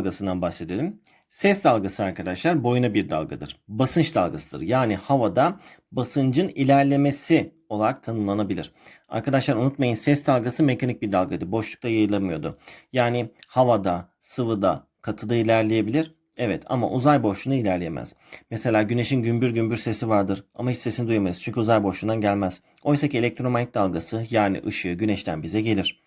dalgasından bahsedelim. Ses dalgası arkadaşlar boyuna bir dalgadır. Basınç dalgasıdır. Yani havada basıncın ilerlemesi olarak tanımlanabilir. Arkadaşlar unutmayın ses dalgası mekanik bir dalgaydı. Boşlukta yayılamıyordu. Yani havada, sıvıda, katıda ilerleyebilir. Evet ama uzay boşluğunda ilerleyemez. Mesela güneşin gümbür gümbür sesi vardır ama hiç sesini duyamayız çünkü uzay boşluğundan gelmez. Oysa ki elektromanyetik dalgası yani ışığı güneşten bize gelir.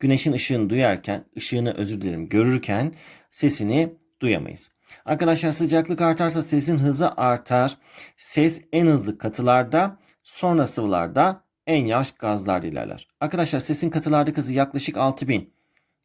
Güneşin ışığını duyarken, ışığını özür dilerim görürken sesini duyamayız. Arkadaşlar sıcaklık artarsa sesin hızı artar. Ses en hızlı katılarda, sonra sıvılarda, en yavaş gazlarda ilerler. Arkadaşlar sesin katılardaki hızı yaklaşık 6000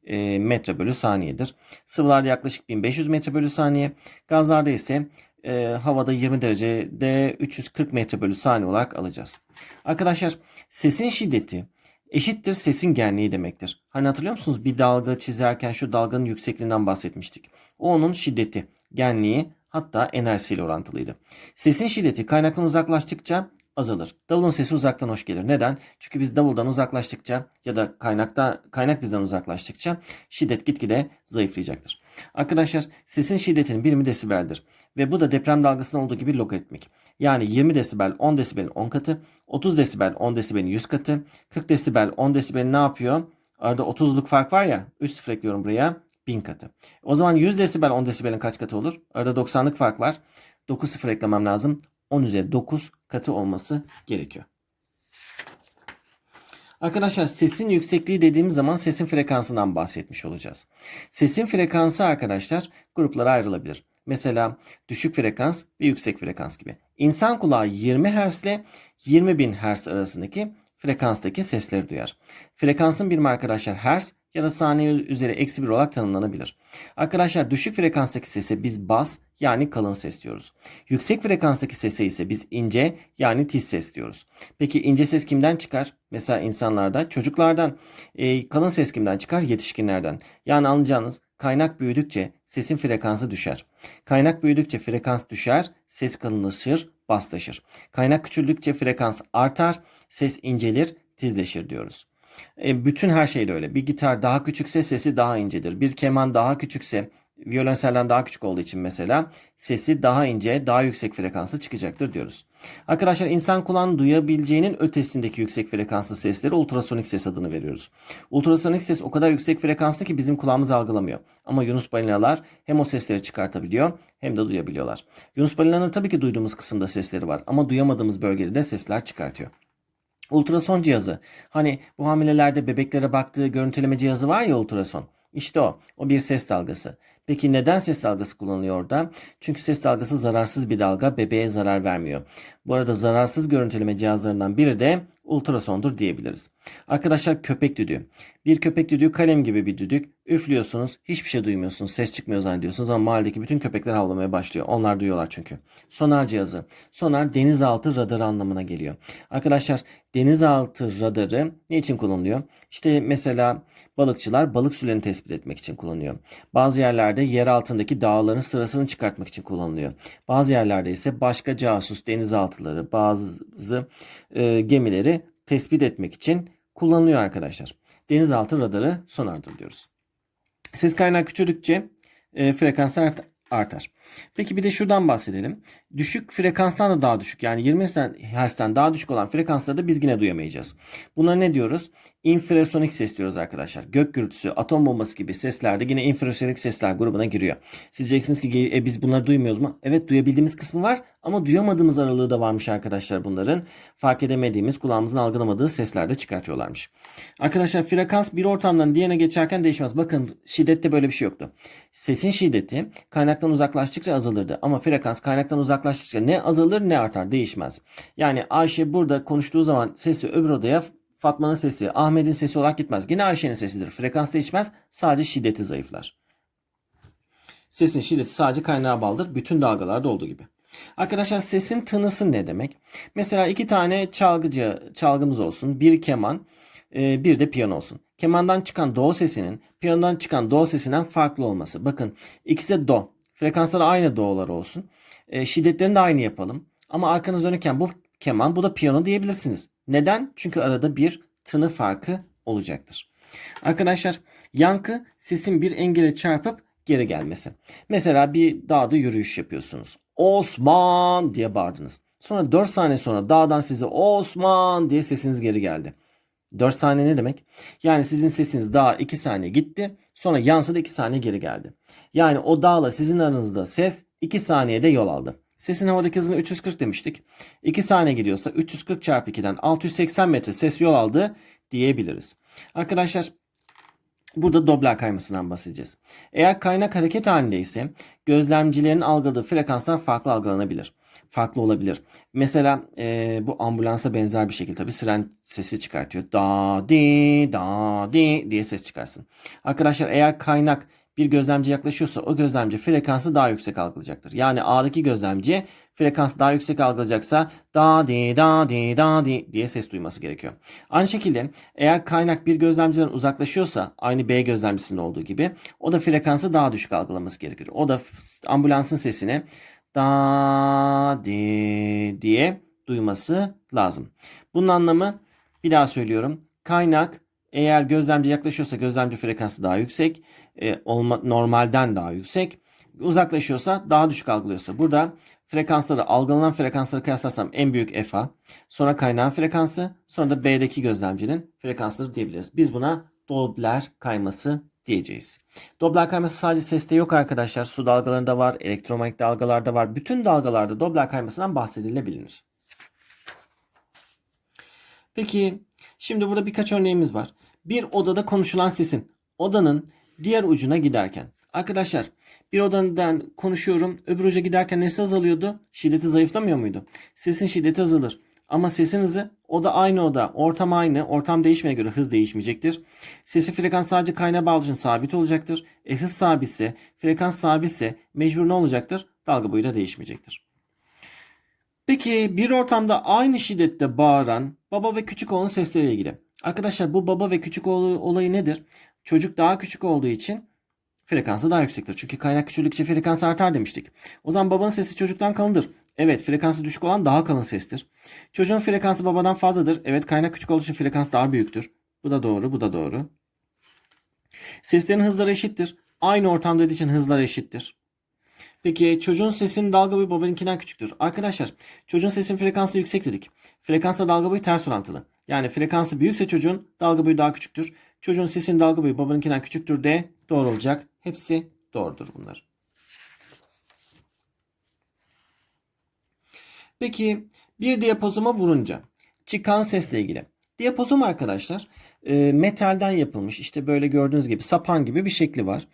e, metre bölü saniyedir. Sıvılarda yaklaşık 1500 metre bölü saniye. Gazlarda ise e, havada 20 derecede 340 metre bölü saniye olarak alacağız. Arkadaşlar sesin şiddeti eşittir sesin genliği demektir. Hani hatırlıyor musunuz bir dalga çizerken şu dalganın yüksekliğinden bahsetmiştik. O onun şiddeti, genliği hatta enerjisiyle orantılıydı. Sesin şiddeti kaynaktan uzaklaştıkça azalır. Davulun sesi uzaktan hoş gelir. Neden? Çünkü biz davuldan uzaklaştıkça ya da kaynakta kaynak bizden uzaklaştıkça şiddet gitgide zayıflayacaktır. Arkadaşlar sesin şiddetinin birimi desibeldir. Ve bu da deprem dalgasında olduğu gibi logaritmik. Yani 20 desibel 10 desibelin 10 katı, 30 desibel 10 desibelin 100 katı, 40 desibel 10 desibelin ne yapıyor? Arada 30'luk fark var ya 3 sıfır ekliyorum buraya 1000 katı. O zaman 100 desibel 10 desibelin kaç katı olur? Arada 90'lık fark var. 9 sıfır eklemem lazım. 10 üzeri 9 katı olması gerekiyor. Arkadaşlar sesin yüksekliği dediğimiz zaman sesin frekansından bahsetmiş olacağız. Sesin frekansı arkadaşlar gruplara ayrılabilir. Mesela düşük frekans ve yüksek frekans gibi. İnsan kulağı 20 Hz ile 20.000 Hz arasındaki frekanstaki sesleri duyar. Frekansın birimi arkadaşlar Hz ya da saniye üzeri eksi 1 olarak tanımlanabilir. Arkadaşlar düşük frekanstaki sese biz bas yani kalın ses diyoruz. Yüksek frekanstaki sese ise biz ince yani tiz ses diyoruz. Peki ince ses kimden çıkar? Mesela insanlarda çocuklardan. E, kalın ses kimden çıkar? Yetişkinlerden. Yani anlayacağınız kaynak büyüdükçe sesin frekansı düşer. Kaynak büyüdükçe frekans düşer, ses kalınlaşır, baslaşır. Kaynak küçüldükçe frekans artar, ses incelir, tizleşir diyoruz. E, bütün her şey de öyle. Bir gitar daha küçükse sesi daha incedir. Bir keman daha küçükse violonselden daha küçük olduğu için mesela sesi daha ince, daha yüksek frekansı çıkacaktır diyoruz. Arkadaşlar insan kulağının duyabileceğinin ötesindeki yüksek frekanslı seslere ultrasonik ses adını veriyoruz. Ultrasonik ses o kadar yüksek frekanslı ki bizim kulağımız algılamıyor. Ama Yunus balinalar hem o sesleri çıkartabiliyor hem de duyabiliyorlar. Yunus balinaların tabii ki duyduğumuz kısımda sesleri var ama duyamadığımız bölgede de sesler çıkartıyor. Ultrason cihazı. Hani bu hamilelerde bebeklere baktığı görüntüleme cihazı var ya ultrason. İşte o. O bir ses dalgası. Peki neden ses dalgası kullanılıyor orada? Çünkü ses dalgası zararsız bir dalga bebeğe zarar vermiyor. Bu arada zararsız görüntüleme cihazlarından biri de ultrasondur diyebiliriz. Arkadaşlar köpek düdüğü. Bir köpek düdüğü kalem gibi bir düdük. Üflüyorsunuz hiçbir şey duymuyorsunuz. Ses çıkmıyor zannediyorsunuz ama mahalledeki bütün köpekler havlamaya başlıyor. Onlar duyuyorlar çünkü. Sonar cihazı. Sonar denizaltı radarı anlamına geliyor. Arkadaşlar denizaltı radarı ne için kullanılıyor? İşte mesela balıkçılar balık sürülerini tespit etmek için kullanıyor. Bazı yerlerde yer altındaki dağların sırasını çıkartmak için kullanılıyor. Bazı yerlerde ise başka casus denizaltıları bazı e, gemileri tespit etmek için kullanılıyor arkadaşlar. Denizaltı radarı sonardır diyoruz. Ses kaynağı küçüldükçe e, frekanslar artar. Peki bir de şuradan bahsedelim. Düşük frekanstan da daha düşük yani 20 Hz'den daha düşük olan frekansları da biz yine duyamayacağız. Bunlara ne diyoruz? İnfrasonik ses diyoruz arkadaşlar. Gök gürültüsü, atom bombası gibi seslerde yine infrasonik sesler grubuna giriyor. Siz diyeceksiniz ki e, biz bunları duymuyoruz mu? Evet duyabildiğimiz kısmı var ama duyamadığımız aralığı da varmış arkadaşlar bunların. Fark edemediğimiz, kulağımızın algılamadığı sesler de çıkartıyorlarmış. Arkadaşlar frekans bir ortamdan diğerine geçerken değişmez. Bakın şiddette böyle bir şey yoktu. Sesin şiddeti kaynaktan uzaklaştıkça azalırdı. Ama frekans kaynaktan uzaklaştıkça ne azalır ne artar değişmez. Yani Ayşe burada konuştuğu zaman sesi öbür odaya Fatma'nın sesi, Ahmet'in sesi olarak gitmez. Yine Ayşe'nin sesidir. Frekans değişmez. Sadece şiddeti zayıflar. Sesin şiddeti sadece kaynağa bağlıdır. Bütün dalgalarda olduğu gibi. Arkadaşlar sesin tınısı ne demek? Mesela iki tane çalgıcı çalgımız olsun. Bir keman, e, bir de piyano olsun. Kemandan çıkan do sesinin piyanodan çıkan do sesinden farklı olması. Bakın ikisi de do. Frekansları aynı do'lar olsun. E, şiddetlerini de aynı yapalım. Ama arkanız dönükken bu keman bu da piyano diyebilirsiniz. Neden? Çünkü arada bir tını farkı olacaktır. Arkadaşlar yankı sesin bir engele çarpıp geri gelmesi. Mesela bir dağda yürüyüş yapıyorsunuz. Osman diye bağırdınız. Sonra 4 saniye sonra dağdan size Osman diye sesiniz geri geldi. 4 saniye ne demek? Yani sizin sesiniz daha 2 saniye gitti. Sonra yansıdı 2 saniye geri geldi. Yani o dağla sizin aranızda ses 2 saniyede yol aldı. Sesin havadaki hızını 340 demiştik. 2 saniye gidiyorsa 340 çarpı 2'den 680 metre ses yol aldı diyebiliriz. Arkadaşlar Burada Doppler kaymasından bahsedeceğiz. Eğer kaynak hareket halindeyse gözlemcilerin algıladığı frekanslar farklı algılanabilir. Farklı olabilir. Mesela e, bu ambulansa benzer bir şekilde tabii siren sesi çıkartıyor. Da di da di diye ses çıkarsın. Arkadaşlar eğer kaynak bir gözlemci yaklaşıyorsa o gözlemci frekansı daha yüksek algılayacaktır. Yani A'daki gözlemci frekansı daha yüksek algılayacaksa da di da di da di diye ses duyması gerekiyor. Aynı şekilde eğer kaynak bir gözlemciden uzaklaşıyorsa aynı B gözlemcisinde olduğu gibi o da frekansı daha düşük algılaması gerekir. O da ambulansın sesini da di diye duyması lazım. Bunun anlamı bir daha söylüyorum. Kaynak eğer gözlemci yaklaşıyorsa gözlemci frekansı daha yüksek, e, olma, normalden daha yüksek. Uzaklaşıyorsa daha düşük algılıyorsa. Burada frekansları algılanan frekansları kıyaslarsam en büyük FA, sonra kaynağın frekansı, sonra da B'deki gözlemcinin frekansları diyebiliriz. Biz buna Doppler kayması diyeceğiz. Doppler kayması sadece seste yok arkadaşlar. Su dalgalarında var, elektromanyetik dalgalarda var. Bütün dalgalarda Doppler kaymasından bahsedilebilir. Peki şimdi burada birkaç örneğimiz var. Bir odada konuşulan sesin odanın diğer ucuna giderken. Arkadaşlar bir odadan konuşuyorum öbür uca giderken nesi azalıyordu? Şiddeti zayıflamıyor muydu? Sesin şiddeti azalır. Ama sesin hızı o da aynı oda. Ortam aynı. Ortam değişmeye göre hız değişmeyecektir. Sesi frekans sadece kaynağa bağlı için sabit olacaktır. E hız sabitse, frekans sabitse mecbur ne olacaktır? Dalga boyu da değişmeyecektir. Peki bir ortamda aynı şiddette bağıran baba ve küçük oğlun sesleriyle ilgili. Arkadaşlar bu baba ve küçük oğlu olayı nedir? Çocuk daha küçük olduğu için frekansı daha yüksektir. Çünkü kaynak küçüldükçe frekans artar demiştik. O zaman babanın sesi çocuktan kalındır. Evet frekansı düşük olan daha kalın sestir. Çocuğun frekansı babadan fazladır. Evet kaynak küçük olduğu için frekans daha büyüktür. Bu da doğru, bu da doğru. Seslerin hızları eşittir. Aynı ortamda olduğu için hızlar eşittir. Peki çocuğun sesinin dalga boyu babanınkinden küçüktür. Arkadaşlar çocuğun sesinin frekansı yüksek dedik. Frekansla dalga boyu ters orantılı. Yani frekansı büyükse çocuğun dalga boyu daha küçüktür. Çocuğun sesinin dalga boyu babanınkinden küçüktür de doğru olacak. Hepsi doğrudur bunlar. Peki bir diyapozoma vurunca çıkan sesle ilgili. Diyapozom arkadaşlar e, metalden yapılmış işte böyle gördüğünüz gibi sapan gibi bir şekli var.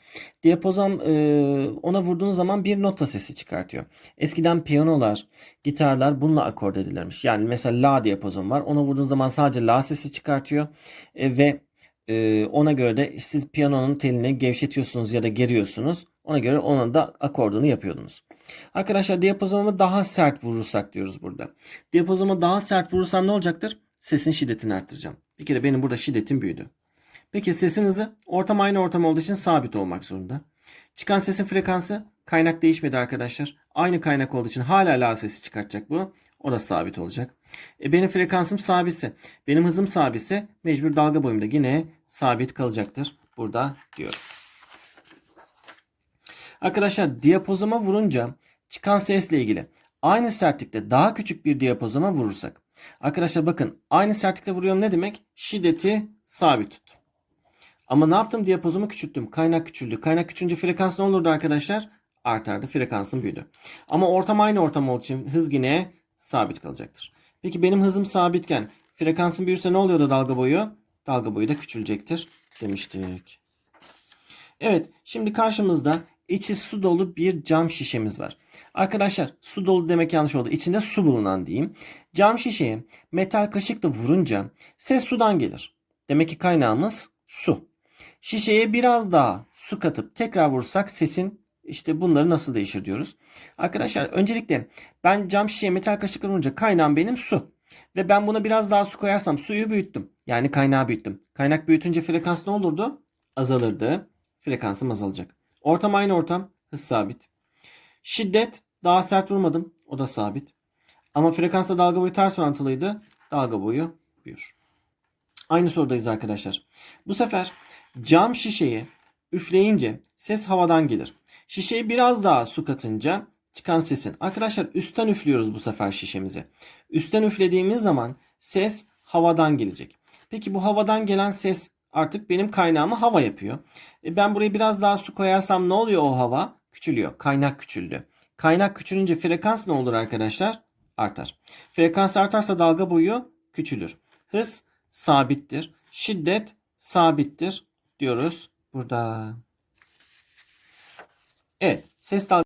Diyapozom e, ona vurduğunuz zaman bir nota sesi çıkartıyor. Eskiden piyanolar, gitarlar bununla akord edilirmiş. Yani mesela la diyapozom var ona vurduğunuz zaman sadece la sesi çıkartıyor e, ve e, ona göre de siz piyanonun telini gevşetiyorsunuz ya da geriyorsunuz. Ona göre onun da akordunu yapıyordunuz. Arkadaşlar diyapozoma daha sert vurursak diyoruz burada. Diyapozoma daha sert vurursam ne olacaktır? Sesin şiddetini arttıracağım. Bir kere benim burada şiddetim büyüdü. Peki sesin hızı ortam aynı ortam olduğu için sabit olmak zorunda. Çıkan sesin frekansı kaynak değişmedi arkadaşlar. Aynı kaynak olduğu için hala la sesi çıkartacak bu. O da sabit olacak. E benim frekansım sabitse, benim hızım sabitse mecbur dalga boyumda yine sabit kalacaktır. Burada diyorum. Arkadaşlar diyapozoma vurunca çıkan sesle ilgili aynı sertlikte daha küçük bir diyapozoma vurursak. Arkadaşlar bakın aynı sertlikte vuruyorum ne demek? Şiddeti sabit tut. Ama ne yaptım? Diyapozomu küçülttüm. Kaynak küçüldü. Kaynak küçülünce frekans ne olurdu arkadaşlar? Artardı. Frekansım büyüdü. Ama ortam aynı ortam olduğu için hız yine sabit kalacaktır. Peki benim hızım sabitken frekansım büyürse ne oluyordu dalga boyu? Dalga boyu da küçülecektir demiştik. Evet şimdi karşımızda içi su dolu bir cam şişemiz var. Arkadaşlar su dolu demek yanlış oldu. İçinde su bulunan diyeyim. Cam şişeye metal kaşıkla vurunca ses sudan gelir. Demek ki kaynağımız su. Şişeye biraz daha su katıp tekrar vursak sesin işte bunları nasıl değişir diyoruz. Arkadaşlar öncelikle ben cam şişeye metal kaşıkla vurunca kaynağım benim su. Ve ben buna biraz daha su koyarsam suyu büyüttüm. Yani kaynağı büyüttüm. Kaynak büyütünce frekans ne olurdu? Azalırdı. Frekansım azalacak. Ortam aynı ortam. Hız sabit. Şiddet daha sert vurmadım. O da sabit. Ama frekansla dalga boyu ters orantılıydı. Dalga boyu büyür. Aynı sorudayız arkadaşlar. Bu sefer cam şişeyi üfleyince ses havadan gelir. Şişeyi biraz daha su katınca çıkan sesin. Arkadaşlar üstten üflüyoruz bu sefer şişemizi. Üstten üflediğimiz zaman ses havadan gelecek. Peki bu havadan gelen ses artık benim kaynağımı hava yapıyor. E ben buraya biraz daha su koyarsam ne oluyor o hava? Küçülüyor. Kaynak küçüldü. Kaynak küçülünce frekans ne olur arkadaşlar? Artar. Frekans artarsa dalga boyu küçülür. Hız sabittir. Şiddet sabittir diyoruz burada. Evet, ses dalga